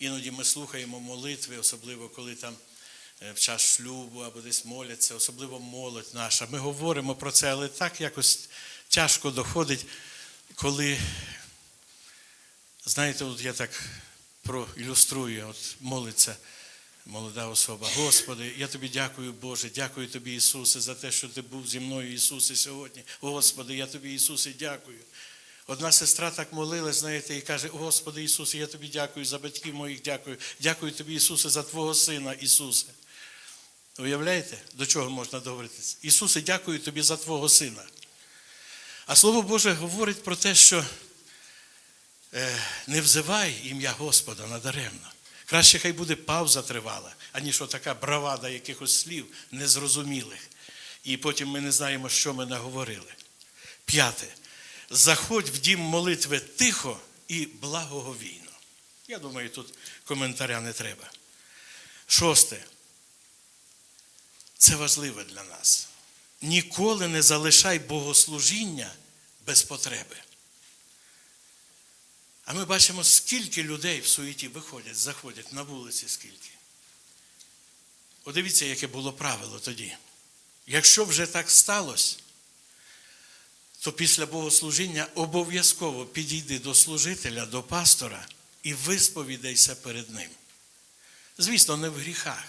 Іноді ми слухаємо молитви, особливо коли там е, в час шлюбу або десь моляться, особливо молодь наша. Ми говоримо про це, але так якось тяжко доходить, коли, знаєте, от я так проілюструю, от молиться молода особа. Господи, я тобі дякую, Боже, дякую тобі, Ісусе, за те, що ти був зі мною, Ісусе, сьогодні. Господи, я тобі, Ісусе, дякую. Одна сестра так молилась, знаєте, і каже: Господи Ісусе, я тобі дякую за батьків моїх, дякую. Дякую тобі, Ісусе, за Твого Сина, Ісусе. Уявляєте, до чого можна договоритися? Ісусе, дякую тобі за Твого Сина. А Слово Боже говорить про те, що е, не взивай ім'я Господа надаремно. Краще хай буде пауза тривала, аніж така бравада якихось слів незрозумілих. І потім ми не знаємо, що ми наговорили. П'яте. Заходь в дім молитви тихо і благоговійно. Я думаю, тут коментаря не треба. Шосте. Це важливе для нас. Ніколи не залишай богослужіння без потреби. А ми бачимо, скільки людей в суеті виходять, заходять на вулиці, скільки. От дивіться, яке було правило тоді. Якщо вже так сталося, то після богослужіння обов'язково підійди до служителя, до пастора і висповідайся перед ним. Звісно, не в гріхах.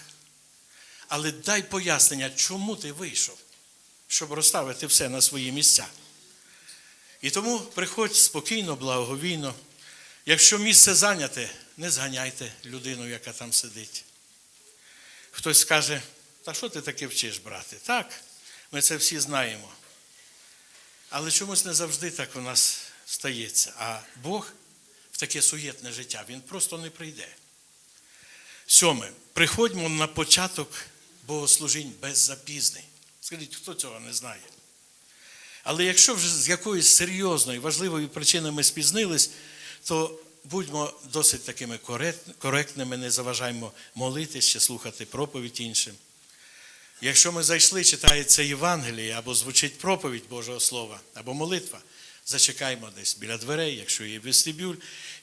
Але дай пояснення, чому ти вийшов, щоб розставити все на свої місця. І тому приходь спокійно, благоговійно. Якщо місце зайняте, не зганяйте людину, яка там сидить. Хтось скаже, та що ти таке вчиш, брате? Так, ми це всі знаємо. Але чомусь не завжди так у нас стається. А Бог в таке суєтне життя, Він просто не прийде. Сьоме. Приходьмо на початок богослужінь без запізнень. Скажіть, хто цього не знає? Але якщо вже з якоїсь серйозної, важливої причини ми спізнились, то будьмо досить такими коректними, не заважаймо молитись чи слухати проповідь іншим. Якщо ми зайшли, читається Євангеліє або звучить проповідь Божого Слова, або молитва, зачекаємо десь біля дверей, якщо є вестибюль,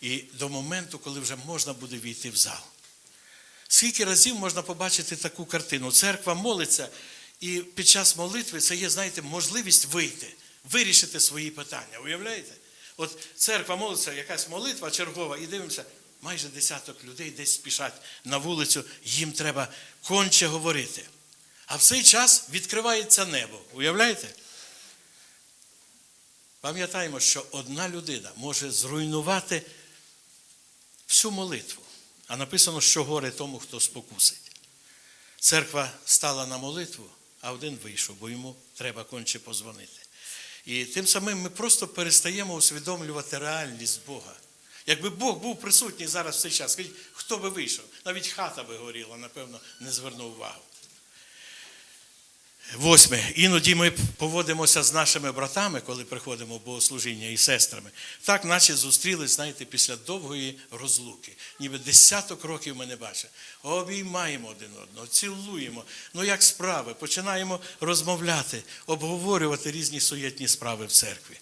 і до моменту, коли вже можна буде війти в зал. Скільки разів можна побачити таку картину? Церква молиться, і під час молитви це є, знаєте, можливість вийти, вирішити свої питання. Уявляєте? От церква молиться, якась молитва чергова, і дивимося, майже десяток людей десь спішать на вулицю, їм треба конче говорити. А в цей час відкривається небо. Уявляєте? Пам'ятаємо, що одна людина може зруйнувати всю молитву. А написано, що горе тому, хто спокусить. Церква стала на молитву, а один вийшов, бо йому треба конче позвонити. І тим самим ми просто перестаємо усвідомлювати реальність Бога. Якби Бог був присутній зараз в цей час, хто би вийшов? Навіть хата би горіла, напевно, не звернув увагу. Восьме. Іноді ми поводимося з нашими братами, коли приходимо в богослужіння і сестрами. Так, наче зустрілись, знаєте, після довгої розлуки. Ніби десяток років ми не бачимо. Обіймаємо один одного, цілуємо. Ну, як справи, починаємо розмовляти, обговорювати різні суєтні справи в церкві.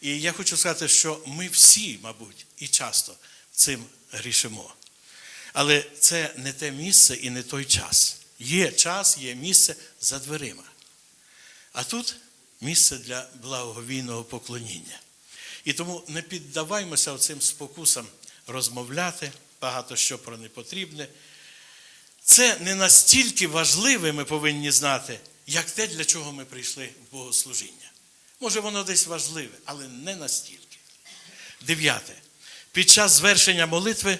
І я хочу сказати, що ми всі, мабуть, і часто цим грішимо. Але це не те місце і не той час. Є час, є місце за дверима. А тут місце для благоговійного поклоніння. І тому не піддаваймося цим спокусам розмовляти, багато що про непотрібне. Це не настільки важливе, ми повинні знати, як те, для чого ми прийшли в богослужіння. Може, воно десь важливе, але не настільки. Дев'яте. Під час звершення молитви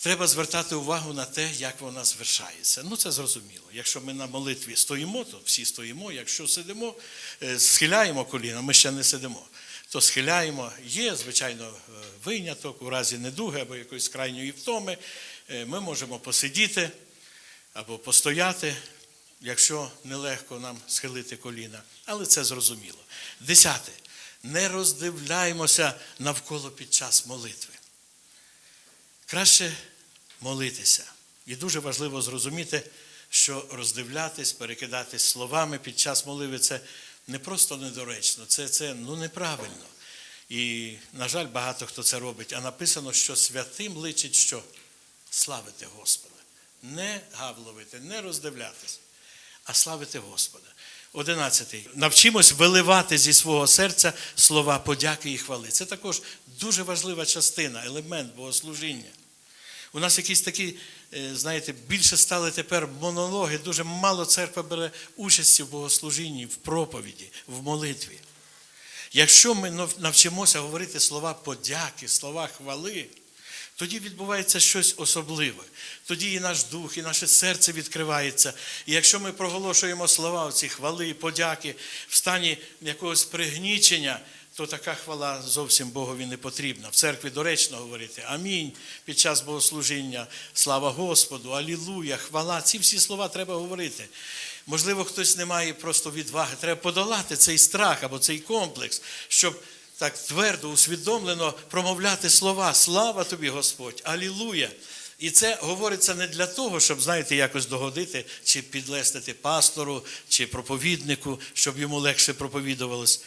Треба звертати увагу на те, як вона звершається. Ну, це зрозуміло. Якщо ми на молитві стоїмо, то всі стоїмо. Якщо сидимо, схиляємо коліна, ми ще не сидимо, то схиляємо. Є, звичайно, виняток у разі недуги або якоїсь крайньої втоми. Ми можемо посидіти або постояти, якщо нелегко нам схилити коліна. Але це зрозуміло. Десяте. Не роздивляємося навколо під час молитви. Краще молитися. І дуже важливо зрозуміти, що роздивлятись, перекидатись словами під час молитви це не просто недоречно, це, це ну, неправильно. І, на жаль, багато хто це робить. А написано, що святим личить що? славити Господа. Не гавловити, не роздивлятись, а славити Господа. Одинадцятий. Навчимось виливати зі свого серця слова подяки і хвали. Це також дуже важлива частина, елемент богослужіння. У нас якісь такі, е, знаєте, більше стали тепер монологи, дуже мало церква бере участі в богослужінні, в проповіді, в молитві. Якщо ми навчимося говорити слова подяки, слова хвали, тоді відбувається щось особливе. Тоді і наш дух, і наше серце відкривається. І якщо ми проголошуємо слова оці хвали, подяки в стані якогось пригнічення, то така хвала зовсім Богові не потрібна. В церкві доречно говорити Амінь під час богослужіння, слава Господу, Алілуя, хвала. Ці всі слова треба говорити. Можливо, хтось не має просто відваги. Треба подолати цей страх або цей комплекс, щоб так твердо, усвідомлено промовляти слова. Слава тобі, Господь! Алілуя! І це говориться не для того, щоб, знаєте, якось догодити чи підлестити пастору чи проповіднику, щоб йому легше проповідувалось.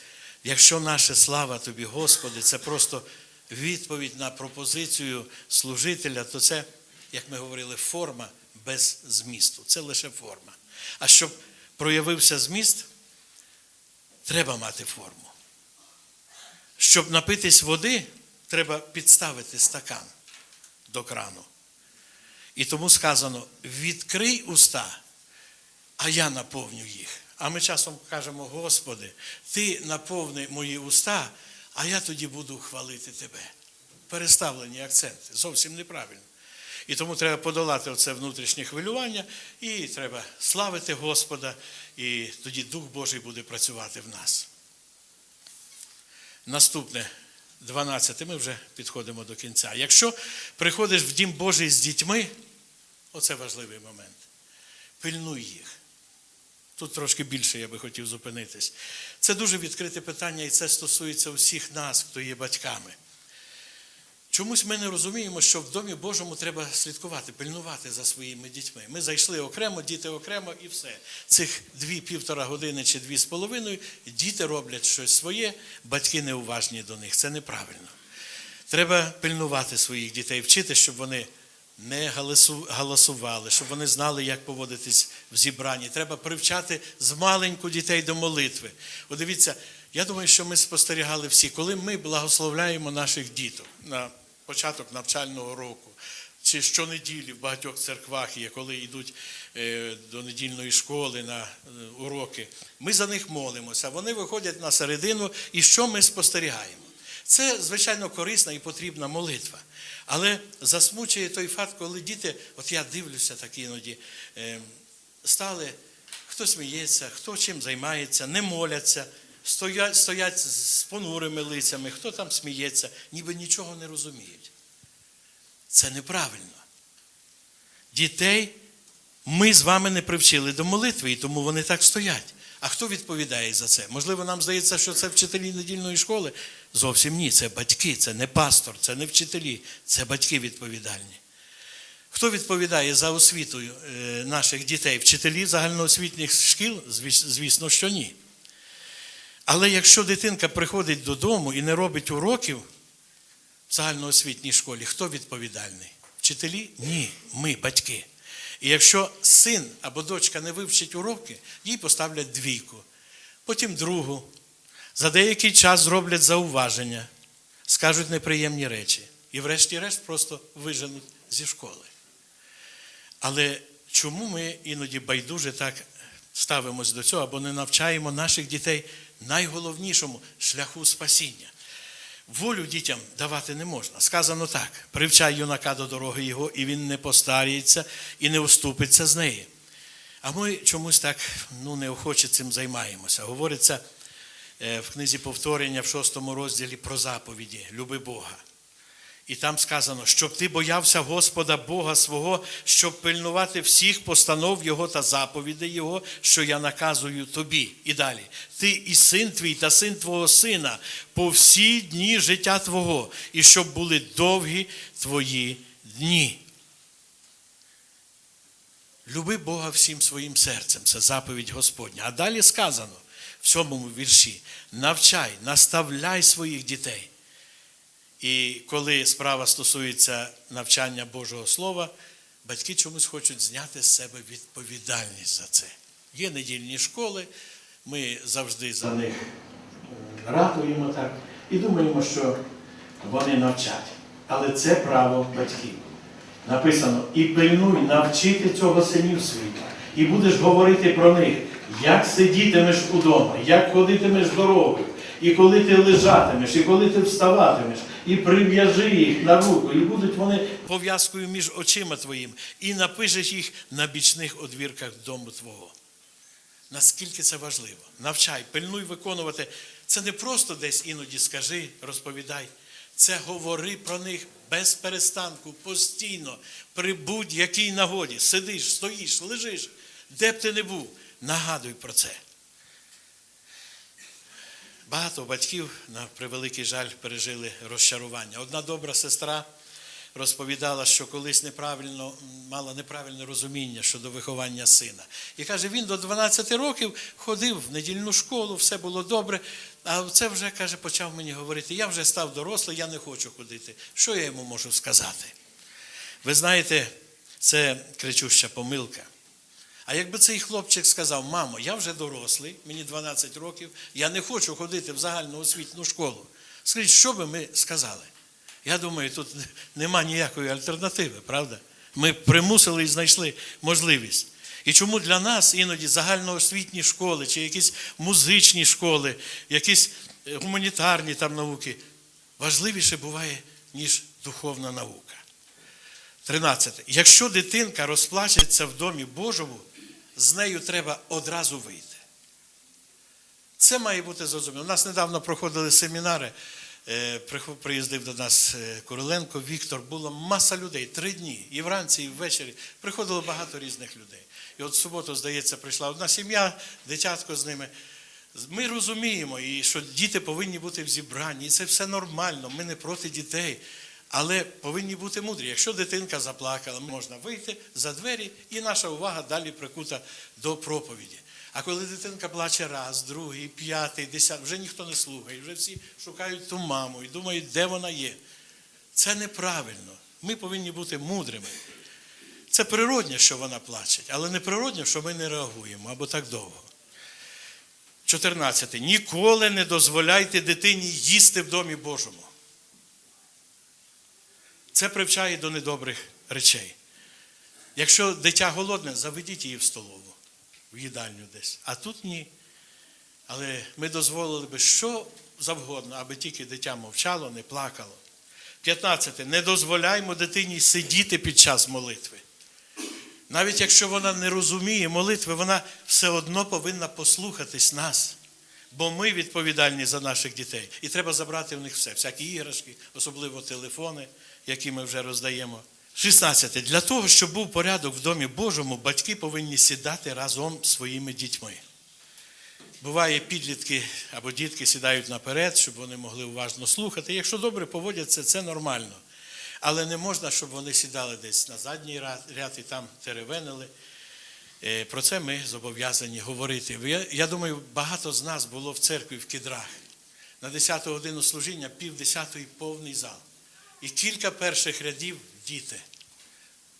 Якщо наша слава тобі, Господи, це просто відповідь на пропозицію служителя, то це, як ми говорили, форма без змісту. Це лише форма. А щоб проявився зміст, треба мати форму. Щоб напитись води, треба підставити стакан до крану. І тому сказано: відкрий уста, а я наповню їх. А ми часом кажемо, Господи, Ти наповни мої уста, а я тоді буду хвалити Тебе. Переставлені акценти, зовсім неправильно. І тому треба подолати оце внутрішнє хвилювання, і треба славити Господа, і тоді Дух Божий буде працювати в нас. Наступне, 12, ми вже підходимо до кінця. Якщо приходиш в дім Божий з дітьми, оце важливий момент. Пильнуй їх. Тут трошки більше я би хотів зупинитись. Це дуже відкрите питання, і це стосується всіх нас, хто є батьками. Чомусь ми не розуміємо, що в Домі Божому треба слідкувати, пильнувати за своїми дітьми. Ми зайшли окремо, діти окремо і все. Цих дві півтора години чи дві з половиною діти роблять щось своє, батьки неуважні до них. Це неправильно. Треба пильнувати своїх дітей, вчити, щоб вони не галасу- галасували, щоб вони знали, як поводитись в зібранні. Треба привчати з маленьку дітей до молитви. От дивіться, я думаю, що ми спостерігали всі, коли ми благословляємо наших діток на початок навчального року. Чи щонеділі в багатьох церквах є, коли йдуть е, до недільної школи на е, уроки. Ми за них молимося. Вони виходять на середину, і що ми спостерігаємо? Це, звичайно, корисна і потрібна молитва. Але засмучує той факт, коли діти, от я дивлюся так іноді, е, стали, хто сміється, хто чим займається, не моляться, стоять, стоять з понурими лицями, хто там сміється, ніби нічого не розуміють. Це неправильно. Дітей ми з вами не привчили до молитви, і тому вони так стоять. А хто відповідає за це? Можливо, нам здається, що це вчителі недільної школи. Зовсім ні, це батьки, це не пастор, це не вчителі, це батьки відповідальні. Хто відповідає за освіту е, наших дітей? Вчителі загальноосвітніх шкіл? Звісно, що ні. Але якщо дитинка приходить додому і не робить уроків в загальноосвітній школі, хто відповідальний? Вчителі? Ні, ми, батьки. І якщо син або дочка не вивчить уроки, їй поставлять двійку, потім другу. За деякий час зроблять зауваження, скажуть неприємні речі. І врешті-решт просто виженуть зі школи. Але чому ми іноді байдуже так ставимось до цього або не навчаємо наших дітей найголовнішому шляху спасіння? Волю дітям давати не можна. Сказано так: привчай юнака до дороги його, і він не постаріється і не уступиться з неї. А ми чомусь так ну, неохоче цим займаємося. Говориться е, в книзі повторення в шостому розділі про заповіді Люби Бога. І там сказано, щоб ти боявся Господа Бога свого, щоб пильнувати всіх постанов Його та заповідей Його, що я наказую тобі. І далі. Ти і син твій та син твого сина по всі дні життя Твого, і щоб були довгі твої дні. Люби Бога всім своїм серцем. Це заповідь Господня. А далі сказано в сьомому вірші: навчай, наставляй своїх дітей. І коли справа стосується навчання Божого Слова, батьки чомусь хочуть зняти з себе відповідальність за це. Є недільні школи, ми завжди за них е, ратуємо так і думаємо, що вони навчать. Але це право батьків. Написано, і пильнуй навчити цього синів своїх, і будеш говорити про них, як сидітимеш удома, як ходитимеш дорогою, і коли ти лежатимеш, і коли ти вставатимеш, і прив'яжи їх на руку, і будуть вони пов'язкою між очима твоїм, і напишеш їх на бічних одвірках дому твого. Наскільки це важливо? Навчай, пильнуй виконувати. Це не просто десь іноді скажи, розповідай. Це говори про них без перестанку, постійно, при будь-якій нагоді. Сидиш, стоїш, лежиш, де б ти не був, нагадуй про це. Багато батьків, на превеликий жаль, пережили розчарування. Одна добра сестра розповідала, що колись неправильно мала неправильне розуміння щодо виховання сина. І каже, він до 12 років ходив в недільну школу, все було добре. А це вже каже, почав мені говорити: я вже став дорослий, я не хочу ходити. Що я йому можу сказати? Ви знаєте, це кричуща помилка. А якби цей хлопчик сказав, мамо, я вже дорослий, мені 12 років, я не хочу ходити в загальну освітню школу. Скажіть, що би ми сказали? Я думаю, тут нема ніякої альтернативи, правда? Ми примусили і знайшли можливість. І чому для нас іноді загальноосвітні школи, чи якісь музичні школи, якісь е, гуманітарні там науки важливіше буває, ніж духовна наука. 13. Якщо дитинка розплачеться в домі Божому, з нею треба одразу вийти. Це має бути зрозуміло. У нас недавно проходили семінари. Е, Приїздив до нас е, Куриленко, Віктор, була маса людей, три дні, і вранці, і ввечері. Приходило багато різних людей. І от в суботу, здається, прийшла одна сім'я, дитятко з ними. Ми розуміємо, і що діти повинні бути в зібранні, і це все нормально, ми не проти дітей. Але повинні бути мудрі. Якщо дитинка заплакала, можна вийти за двері, і наша увага далі прикута до проповіді. А коли дитинка плаче раз, другий, п'ятий, десятий, вже ніхто не слухає, вже всі шукають ту маму і думають, де вона є. Це неправильно. Ми повинні бути мудрими. Це природне, що вона плаче, але не природне, що ми не реагуємо або так довго. 14. Ніколи не дозволяйте дитині їсти в домі Божому. Це привчає до недобрих речей. Якщо дитя голодне, заведіть її в столову, в їдальню десь. А тут ні. Але ми дозволили би що завгодно, аби тільки дитя мовчало, не плакало. 15. Не дозволяймо дитині сидіти під час молитви. Навіть якщо вона не розуміє молитви, вона все одно повинна послухатись нас. Бо ми відповідальні за наших дітей. І треба забрати в них все, всякі іграшки, особливо телефони, які ми вже роздаємо. 16. Для того, щоб був порядок в домі Божому, батьки повинні сідати разом з своїми дітьми. Буває, підлітки або дітки сідають наперед, щоб вони могли уважно слухати. Якщо добре поводяться, це нормально. Але не можна, щоб вони сідали десь на задній ряд і там теревенили. Е, Про це ми зобов'язані говорити. Я, думаю, багато з нас було в церкві в кідрах. На 10-ту годину служіння, пів десятої повний зал. І кілька перших рядів діти.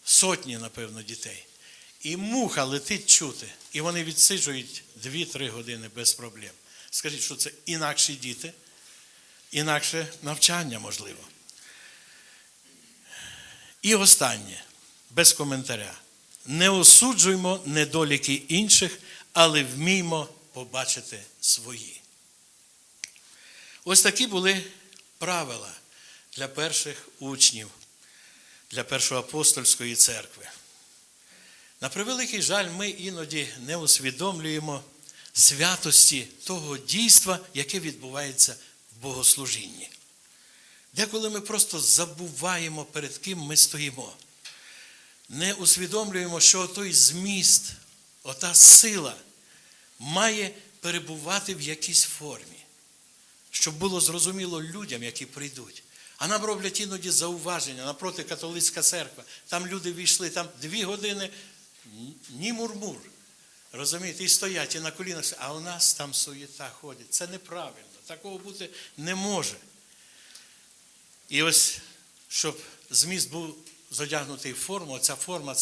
Сотні, напевно, дітей. І муха летить чути. І вони відсиджують 2-3 години без проблем. Скажіть, що це інакші діти, інакше навчання можливо. І останнє, без коментаря. Не осуджуймо недоліки інших, але вміймо побачити свої. Ось такі були правила для перших учнів, для першоапостольської церкви. На превеликий жаль, ми іноді не усвідомлюємо святості того дійства, яке відбувається в богослужінні. Деколи ми просто забуваємо, перед ким ми стоїмо. Не усвідомлюємо, що той зміст, ота сила має перебувати в якійсь формі, щоб було зрозуміло людям, які прийдуть. А нам роблять іноді зауваження напроти католицька церква. Там люди війшли, там дві години ні мурмур. Розумієте, і стоять, і на колінах, а у нас там суєта ходить. Це неправильно. Такого бути не може. І ось, щоб зміст був задягнутий в форму, ця форма це